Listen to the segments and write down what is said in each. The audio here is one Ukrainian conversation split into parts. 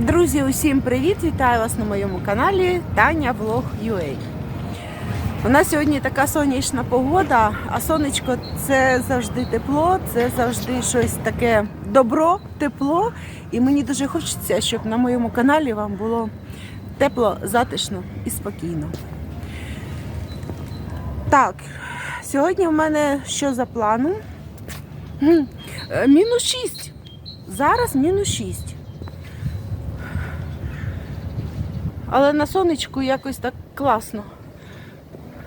Друзі, усім привіт! Вітаю вас на моєму каналі Таня Влог UA. У нас сьогодні така сонячна погода, а сонечко це завжди тепло, це завжди щось таке добро, тепло. І мені дуже хочеться, щоб на моєму каналі вам було тепло, затишно і спокійно. Так, сьогодні в мене що за планом? Е, Мінус 6. Зараз мінус 6. Але на сонечку якось так класно.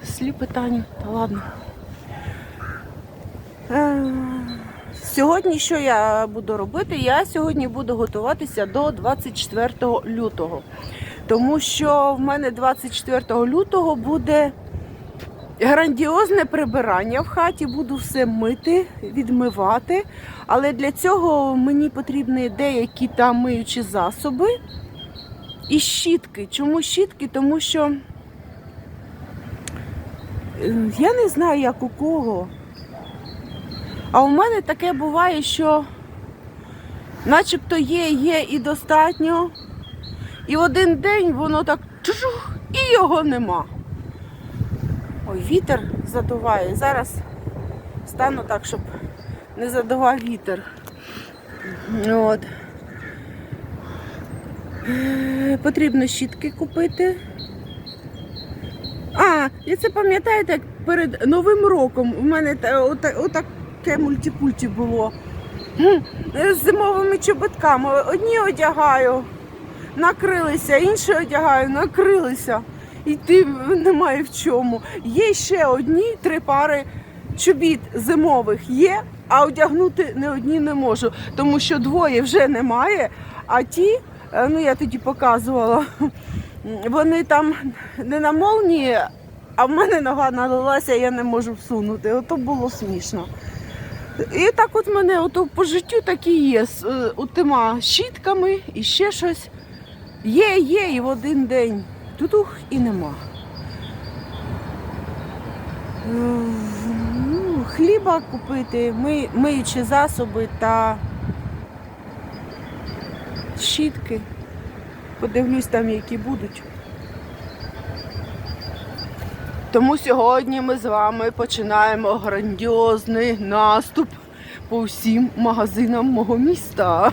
Сліпи Таню, та ладно. Е, Сьогодні що я буду робити? Я сьогодні буду готуватися до 24 лютого. Тому що в мене 24 лютого буде грандіозне прибирання в хаті, буду все мити, відмивати. Але для цього мені потрібні деякі там миючі засоби. І щітки. Чому щітки? Тому що е, я не знаю, як у кого. А у мене таке буває, що начебто є, є і достатньо. І один день воно так чух, і його нема. Ой, вітер задуває. Зараз стану так, щоб не задував вітер. От. Потрібно щітки купити. А, і це пам'ятаєте, як перед Новим роком у мене отаке мультипульті було. З зимовими чоботками. Одні одягаю, накрилися, інші одягаю, накрилися. Йти немає в чому. Є ще одні три пари чобіт зимових є, а одягнути не одні не можу, тому що двоє вже немає, а ті, ну я тоді показувала, вони там не на молнії, а в мене нога налилася, я не можу всунути. Ото було смішно. І так от мене ото по життю так і є. е, щітками і ще щось. Є, є, і в один день. Тутух і нема. Е, ну, Хліба купити, ми, миючі засоби та щітки. Подивлюсь там, які будуть. Тому сьогодні ми з вами починаємо грандіозний наступ по всім магазинам мого міста.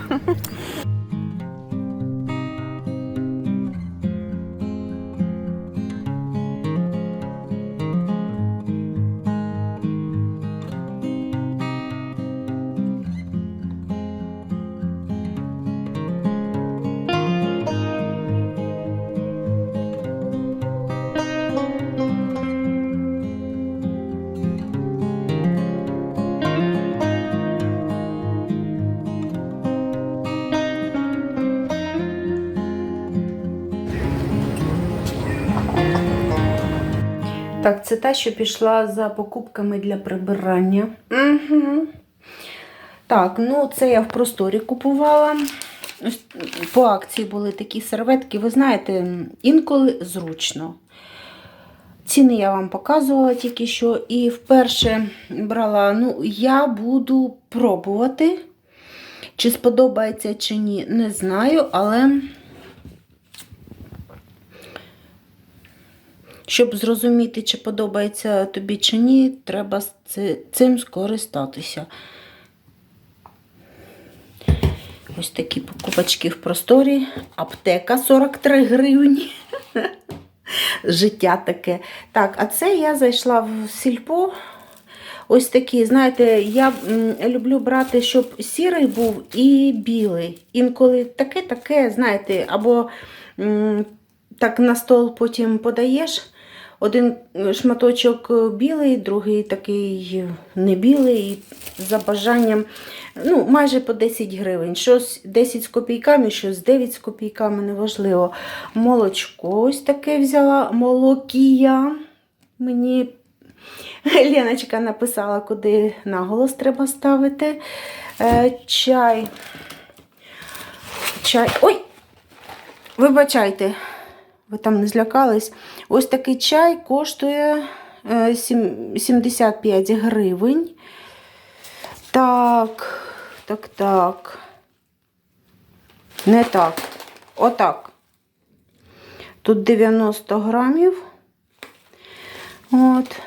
Так, це та, що пішла за покупками для прибирання. Угу. Так, ну це я в просторі купувала. По акції були такі серветки. Ви знаєте, інколи зручно. Ціни я вам показувала тільки що. І вперше брала, ну, я буду пробувати. Чи сподобається, чи ні, не знаю, але. Щоб зрозуміти, чи подобається тобі чи ні, треба цим скористатися. Ось такі покупочки в просторі. Аптека 43 гривні. Життя таке. Так, а це я зайшла в сільпо. Ось такі, знаєте, я люблю брати, щоб сірий був і білий. Інколи таке-таке, знаєте, або так на стол потім подаєш. Один шматочок білий, другий такий не білий, за бажанням, ну, майже по 10 гривень. Щось 10 з копійками, щось 9 з копійками, неважливо. Молочко ось таке взяла, молокія. Мені Леночка написала, куди наголос треба ставити. Е, чай. Чай. Ой! Вибачайте, ви там не злякались. Ось такий чай коштує е, 75 гривень. Так, так, так. Не так. Отак. Тут 90 грамів. От.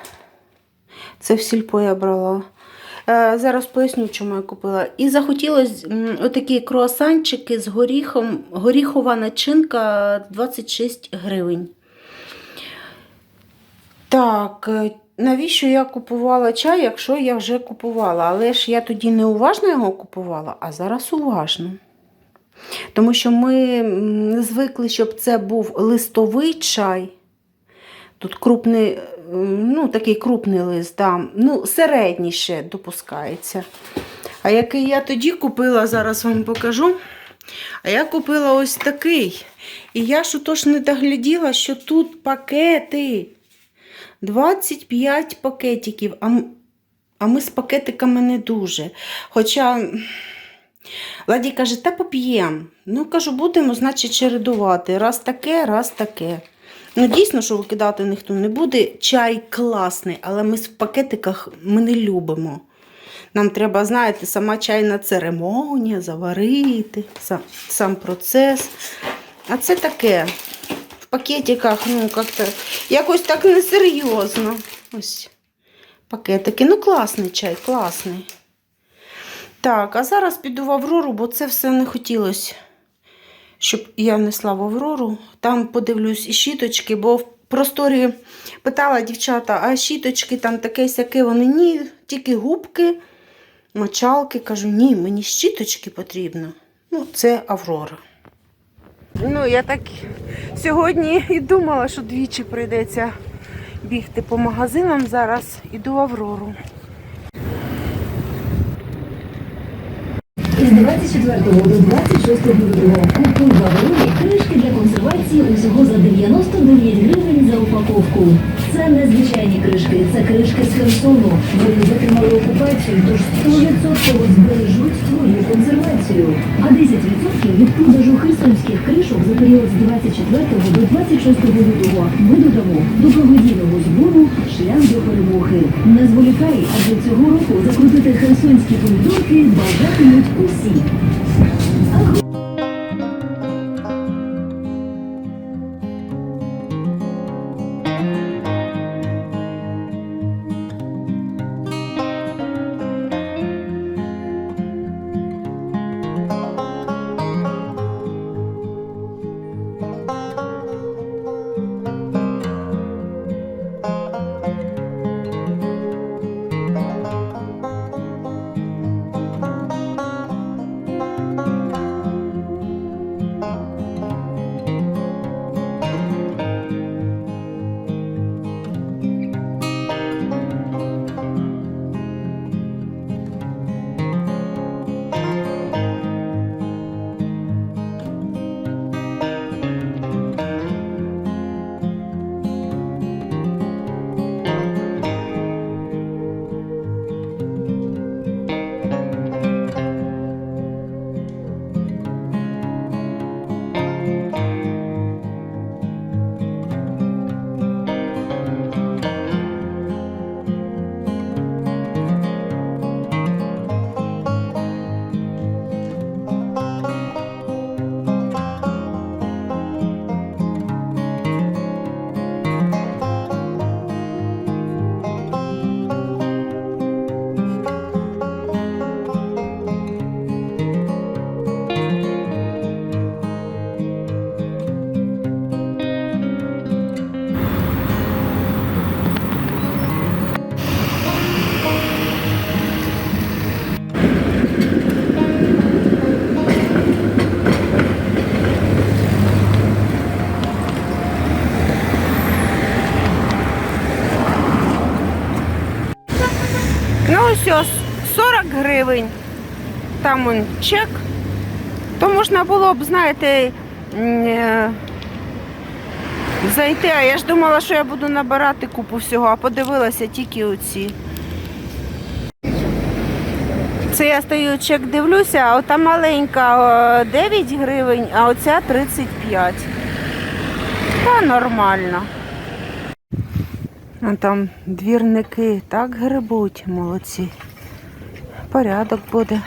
Це в сільпо я брала. Е, зараз поясню, чому я купила. І захотілося отакі круасанчики з горіхом. Горіхова начинка 26 гривень. Так, е, навіщо я купувала чай, якщо я вже купувала? Але ж я тоді не уважно його купувала, а зараз уважно. Тому що ми звикли, щоб це був листовий чай. Тут крупний, е, ну, такий крупний лист, да. ну, середній ще допускається. А який я тоді купила, зараз вам покажу. А я купила ось такий. І я ж отож не догляділа, що тут пакети. 25 пакетиків, а, а ми з пакетиками не дуже. Хоча Ладі каже, та поп'ємо. Ну, кажу, будемо, значить, чередувати. Раз таке, раз таке. Ну, дійсно, що викидати ніхто не буде. Чай класний, але ми в пакетиках ми не любимо. Нам треба, знаєте, сама чайна церемонія, заварити, сам, сам процес. А це таке. В пакетиках, ну, як-то, якось так несерйозно. Ось пакетики. Ну, класний чай, класний. Так, а зараз піду в Аврору, бо це все не хотілося, щоб я несла в Аврору. Там подивлюсь і щіточки, бо в просторі питала дівчата, а щіточки там таке сяке, вони ні, тільки губки, мочалки. Кажу, ні, мені щіточки потрібно. Ну, це Аврора. Ну, я так сьогодні і думала, що двічі прийдеться бігти по магазинам. Зараз іду в Аврору. 24 до 26 лютого купуй в Аврорі кришки для консервації усього за 99 гривень за упаковку. Це незвичайні кришки, це кришки з Херсону. Вони витримали тож 100% збережуть твою консервацію. А 10% від продажу херсонських кришок за період з 24 до 26 лютого ми додамо до благодійного збору шлях до перемоги. Не зволікай, адже цього року закрутити херсонські помідорки бажатимуть усі. Ось 40 гривень. Там он чек. То можна було б, знаєте, е, зайти. А я ж думала, що я буду набирати купу всього, а подивилася тільки оці. Це я стою чек дивлюся, а ота маленька е, 9 гривень, а оця 35. Та нормально. А там двірники так грибуть, молодці. Порядок буде.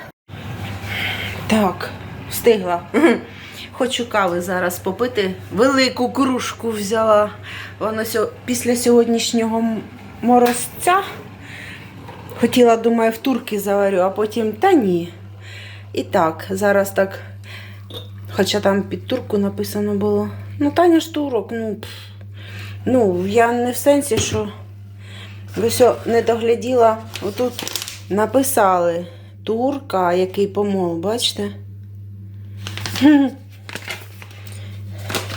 Так, встигла. Хочу кави зараз попити. Велику кружку взяла. Воно після сьогоднішнього морозця. Хотіла, думаю, в турки заварю, а потім та ні. І так, зараз так. Хоча там під турку написано було. Ну, Таня ж турок, ну. Ну, я не в сенсі, що ви все не догляділа. Отут написали турка, який помол, бачите?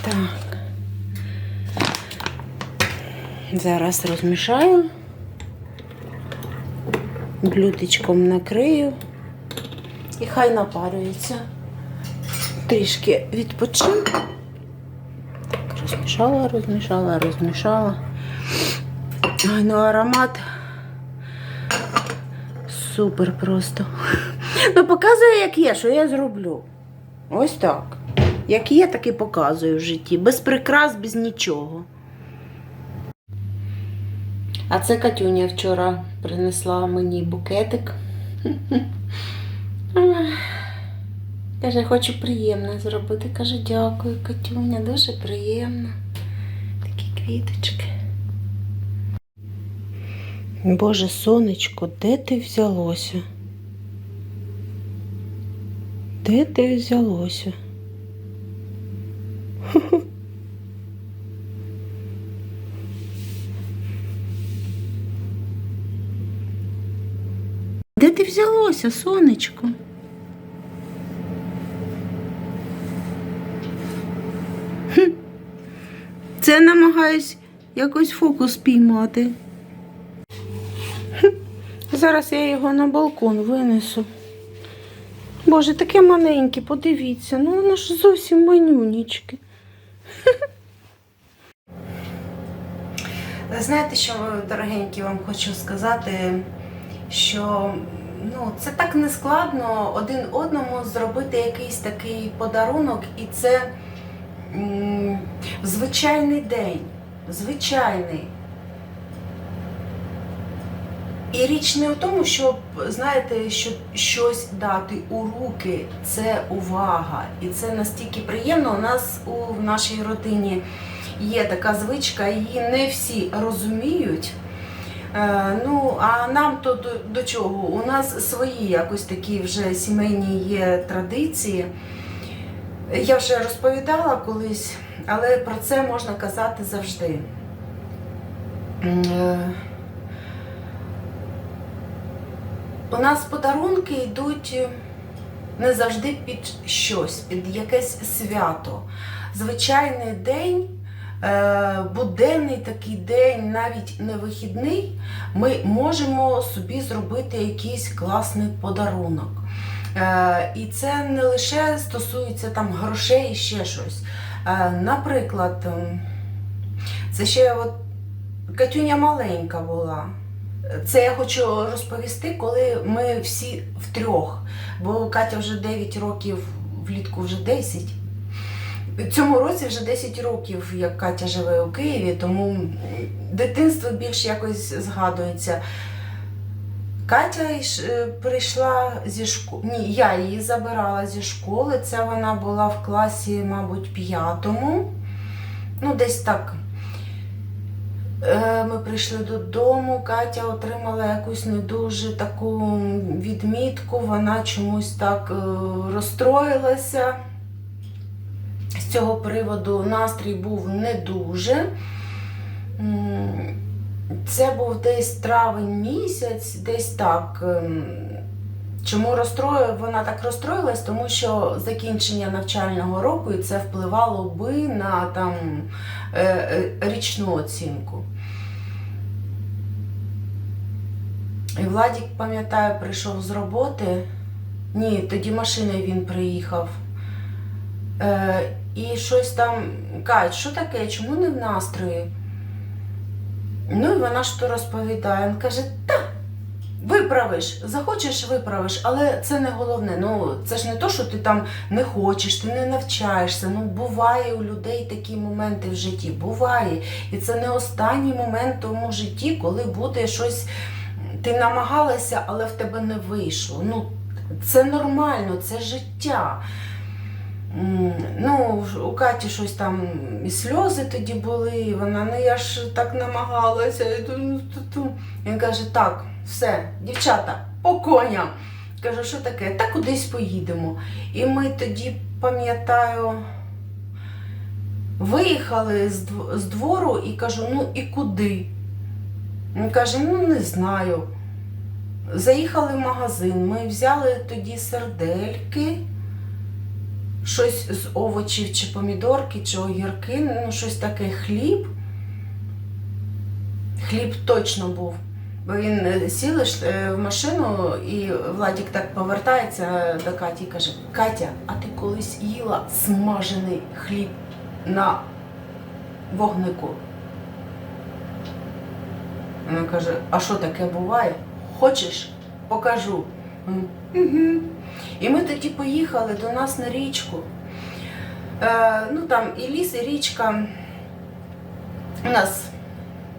Так. Зараз розмішаю. Блюдечком накрию. І хай напарюється. Трішки відпочину. Розмішала, розмішала, розмішала. Ну аромат супер просто. Ну, показує, як є, що я зроблю. Ось так. Як є, так і показую в житті. Без прикрас, без нічого. А це Катюня вчора принесла мені букетик. Каже, хочу приємно зробити. Каже, дякую, Катюня, дуже приємно. Такі квіточки. Боже, сонечко, де ти взялося? Де ти взялося? Де ти взялося, сонечко? Це намагаюсь якось фокус піймати. Зараз я його на балкон винесу. Боже, таке маленьке, подивіться, ну воно ж зовсім манюнічке. Ви знаєте, що, дорогенькі, вам хочу сказати, що ну, це так нескладно один одному зробити якийсь такий подарунок, і це м, звичайний день. Звичайний. І річ не у тому, щоб, знаєте, що щось дати у руки, це увага. І це настільки приємно. У нас у в нашій родині є така звичка, її не всі розуміють. Е, ну, а нам то до, до чого? У нас свої якось такі вже сімейні є традиції. Я вже розповідала колись, але про це можна казати завжди. Е, У нас подарунки йдуть не завжди під щось, під якесь свято. Звичайний день, е, буденний такий день, навіть не вихідний, ми можемо собі зробити якийсь класний подарунок. Е, І це не лише стосується там грошей і ще щось. Е, Наприклад, ем, це ще от Катюня маленька була. Це я хочу розповісти, коли ми всі втрьох, бо Катя вже 9 років, влітку вже 10. В цьому році вже 10 років, як Катя живе у Києві, тому дитинство більш якось згадується. Катя е, прийшла зі школи. Ні, я її забирала зі школи. Це вона була в класі, мабуть, п'ятому. Ну, десь так. Е, Ми прийшли додому, Катя отримала якусь не дуже таку відмітку, вона чомусь так е, розстроїлася. З цього приводу настрій був не дуже. Це був десь травень місяць, десь так. ем, Чому розстрою, вона так розстроїлась? Тому що закінчення навчального року і це впливало би на там, е, е, річну оцінку. І Владік, пам'ятаю, прийшов з роботи. Ні, тоді машиною він приїхав. Е, і щось там Кать, що таке? Чому не в настрої? Ну і вона ж то розповідає. Він каже, та, виправиш, захочеш, виправиш, але це не головне. Ну, це ж не то, що ти там не хочеш, ти не навчаєшся. Ну, буває у людей такі моменти в житті. Буває. І це не останній момент в тому житті, коли буде щось. Ти намагалася, але в тебе не вийшло. Ну, це нормально, це життя. Ну, у Каті щось там і сльози тоді були, і вона, ну я ж так намагалася. ну, ту- ту». Він каже, так, все, дівчата, по коням. Кажу, що таке? Та кудись поїдемо. І ми тоді, пам'ятаю, виїхали з двору і кажу, ну і куди? Він каже, ну не знаю. Заїхали в магазин, ми взяли тоді сердельки, щось з овочів, чи помідорки, чи огірки, ну щось таке хліб. Хліб точно був. Бо він е, сіли е, в машину, і Владік так повертається до Каті і каже: Катя, а ти колись їла смажений хліб на вогнику? Вона каже, а що таке буває? Хочеш? Покажу. Угу. І ми тоді поїхали до нас на річку. Е, ну там і ліс, і річка. У нас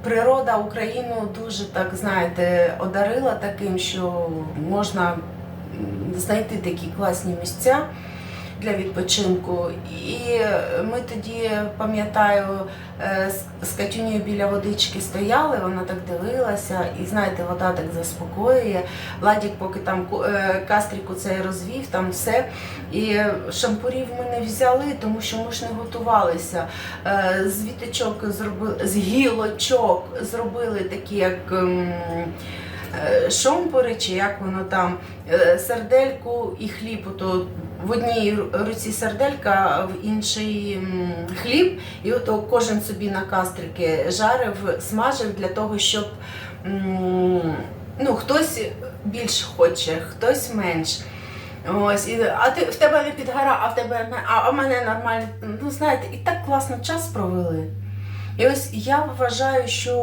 природа Україну дуже так, знаєте, одарила таким, що можна знайти такі класні місця для відпочинку. І ми тоді, пам'ятаю, е, з- Катюнею біля водички стояли, вона так дивилася, і знаєте, вода так заспокоює. Владік, поки там е, кастріку цей розвів, там все. І шампурів ми не взяли, тому що ми ж не готувалися. Е, З віточок зробили, з гілочок зробили такі, як. ем, е, Шомпури, чи як воно там, е, сердельку і хліб. Ото в одній руці серделька, а в іншій хліб. І ото кожен собі на кастрики жарив, смажив для того, щоб ну, хтось більш хоче, хтось менш. Ось, і, а ти в тебе не підгора, а в тебе а, а в мене нормально. Ну, знаєте, і так класно час провели. І ось я вважаю, що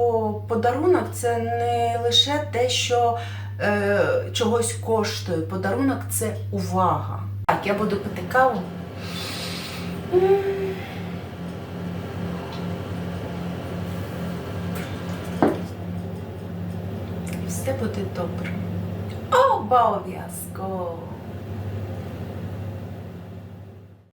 подарунок це не лише те, що е, чогось коштує. Подарунок це увага. Я буду пити каву. Все буде добре. Обов'язково.